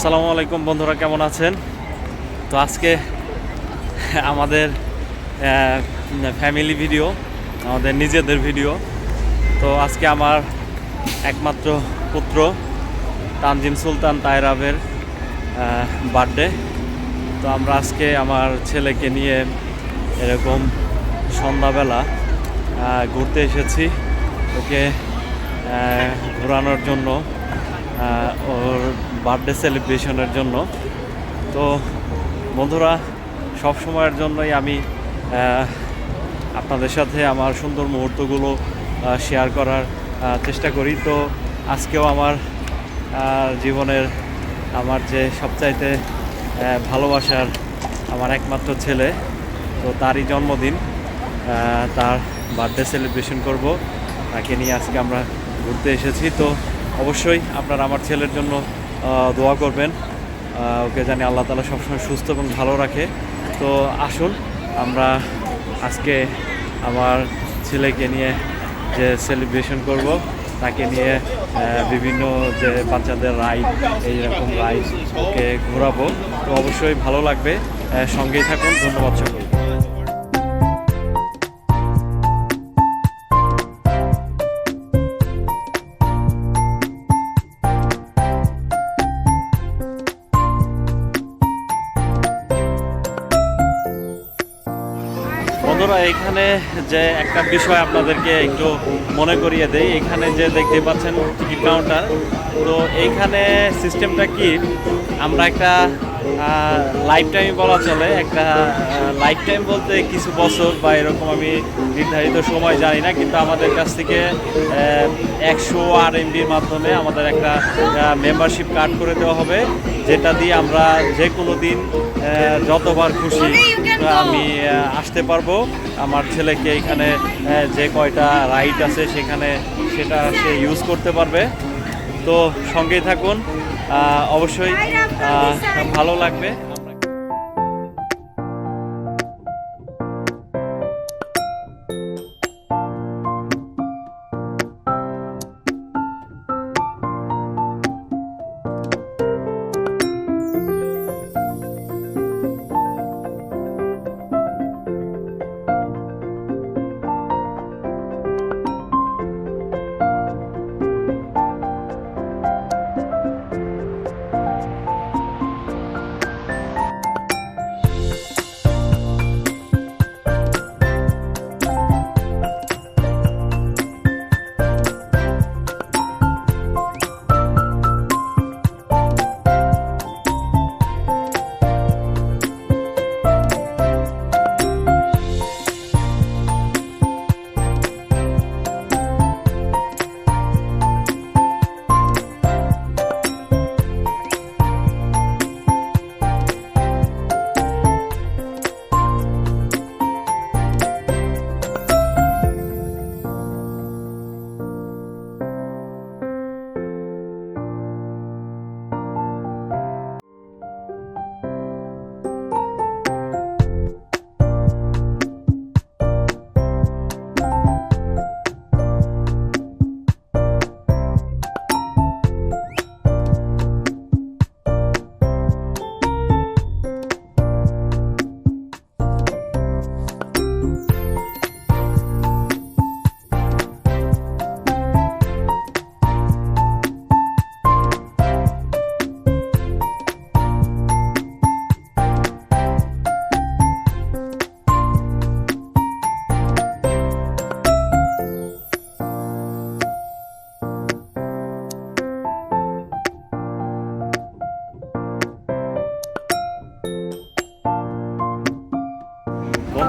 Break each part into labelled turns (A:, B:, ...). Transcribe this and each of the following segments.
A: আসসালামু আলাইকুম বন্ধুরা, কেমন আছেন? তো আজকে আমাদের ফ্যামিলি ভিডিও আমাদের নিজেদের ভিডিও তো আজকে আমার একমাত্র পুত্র, তানজিম সুলতান তায়রাবের বার্থডে তো আমরা আজকে আমার ছেলেকে নিয়ে এরকম সন্ধ্যাবেলা ঘুরতে এসেছি। ওকে ঘোরানোর জন্য ওর বার্থডে সেলিব্রেশনের জন্য। তো বন্ধুরা, সব সময়ের জন্যই আমি আপনাদের সাথে আমার সুন্দর মুহূর্তগুলো শেয়ার করার চেষ্টা করি। তো আজকেও আমার জীবনের আমার যে সবচাইতে ভালোবাসার আমার একমাত্র ছেলে, তো তারই জন্মদিন তার বার্থডে সেলিব্রেশন করব। তাকে নিয়ে আজকে আমরা ঘুরতে এসেছি। তো অবশ্যই আপনারা আমার ছেলের জন্য দোয়া করবেন। ওকে জানি আল্লাহ তালা সবসময় সুস্থ এবং ভালো রাখে। তো আসুন, আমরা আজকে আমার ছেলেকে নিয়ে যে সেলিব্রেশন করব, তাকে নিয়ে বিভিন্ন যে বাচ্চাদের রাইড এইরকম রাইড ওকে ঘোরাবো। তো অবশ্যই ভালো লাগবে। সঙ্গেই থাকুন। ধন্যবাদ সকলকে। বন্ধুরা, এখানে যে একটা বিষয় আপনাদেরকে একটু মনে করিয়ে দেই। এখানে যে দেখতে পাচ্ছেন টিকিট কাউন্টার, তো এইখানে সিস্টেমটা কি? আমরা একটা লাইফ টাইম বলা চলে। একটা লাইফ টাইম বলতে কিছু বছর বা এরকম আমি নির্ধারিত সময় জানি না, কিন্তু আমাদের কাছ থেকে একশো আর এমবির মাধ্যমে আমাদের একটা মেম্বারশিপ কার্ড করে দেওয়া হবে, যেটা দিয়ে আমরা যে কোনো দিন যতবার খুশি আমি আসতে পারব। আমার ছেলেকে এখানে যে কয়টা রাইড আছে সেখানে সেটা সে ইউজ করতে পারবে। তো সঙ্গেই থাকুন। অবশ্যই ভালো লাগবে।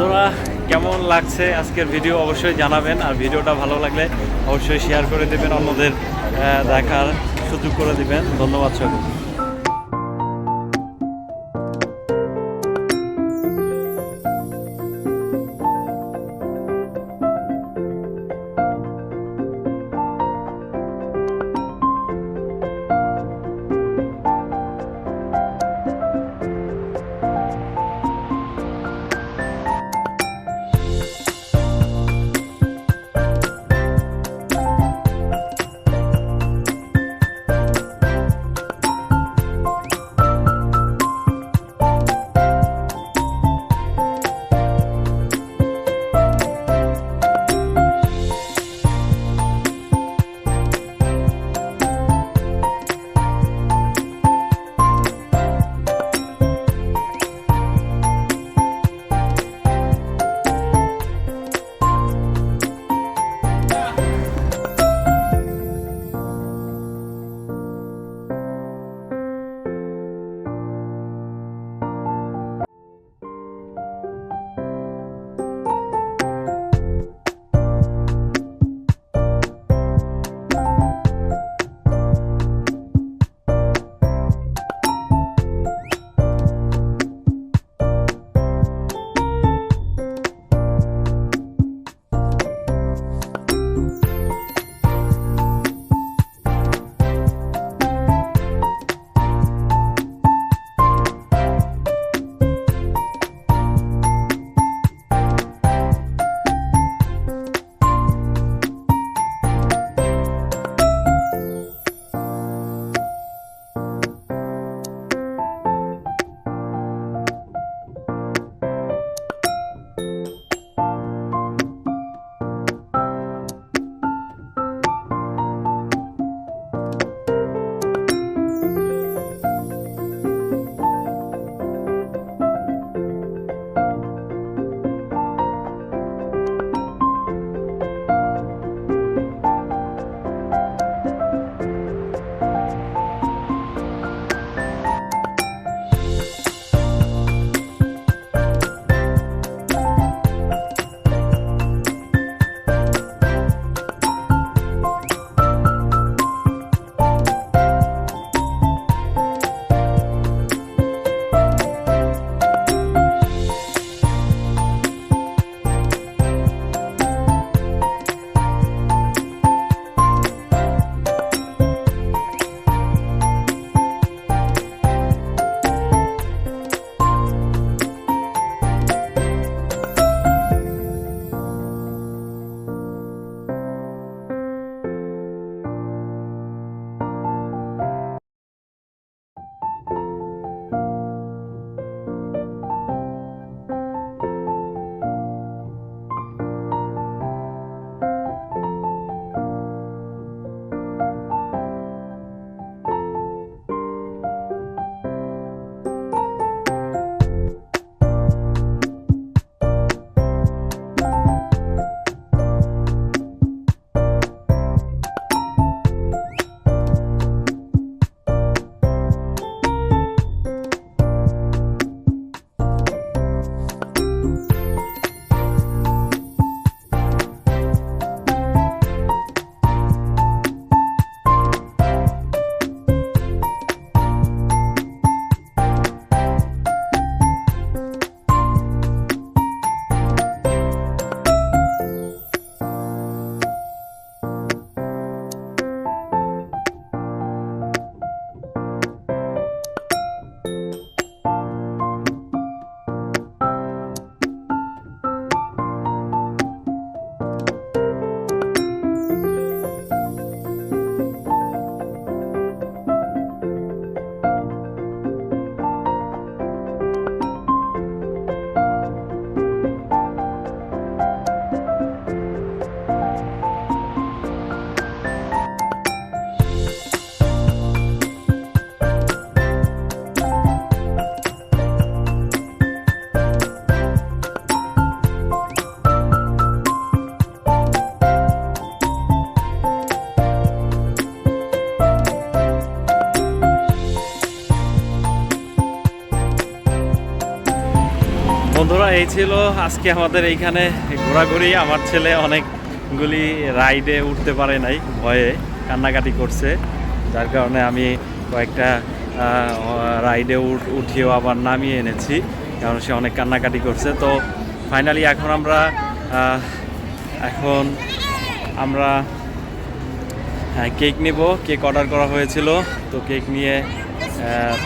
A: বন্ধুরা, কেমন লাগছে আজকের ভিডিও অবশ্যই জানাবেন, আর ভিডিওটা ভালো লাগলে অবশ্যই শেয়ার করে দেবেন, অন্যদের দেখার সুযোগ করে দেবেন। ধন্যবাদ সকল এই ছিল আজকে আমাদের এইখানে ঘোরাঘুরি। আমার ছেলে অনেকগুলি রাইডে উঠতে পারে নাই, ভয়ে কান্নাকাটি করছে। যার কারণে আমি কয়েকটা রাইডে উঠ- উঠিয়েও আবার নামিয়ে এনেছি, কারণ সে অনেক কান্নাকাটি করছে। তো ফাইনালি এখন আমরা এখন আমরা হ্যাঁ কেক নিব। কেক অর্ডার করা হয়েছিল। তো কেক নিয়ে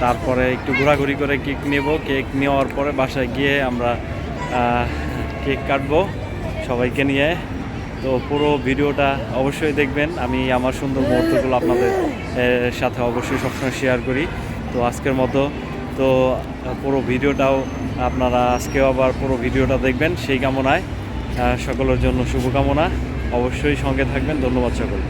A: তারপরে একটু ঘোরাঘুরি করে কেক নেব। কেক নেওয়ার পরে বাসায় গিয়ে আমরা কেক কাটবো সবাইকে নিয়ে। তো পুরো ভিডিওটা অবশ্যই দেখবেন। আমি আমার সুন্দর মুহূর্তগুলো আপনাদের সাথে অবশ্যই সবসময় শেয়ার করি। তো আজকের মতো। তো পুরো ভিডিওটাও আপনারা আজকেও আবার পুরো ভিডিওটা দেখবেন সেই কামনায়। সকলের জন্য শুভকামনা। অবশ্যই সঙ্গে থাকবেন। ধন্যবাদ সকল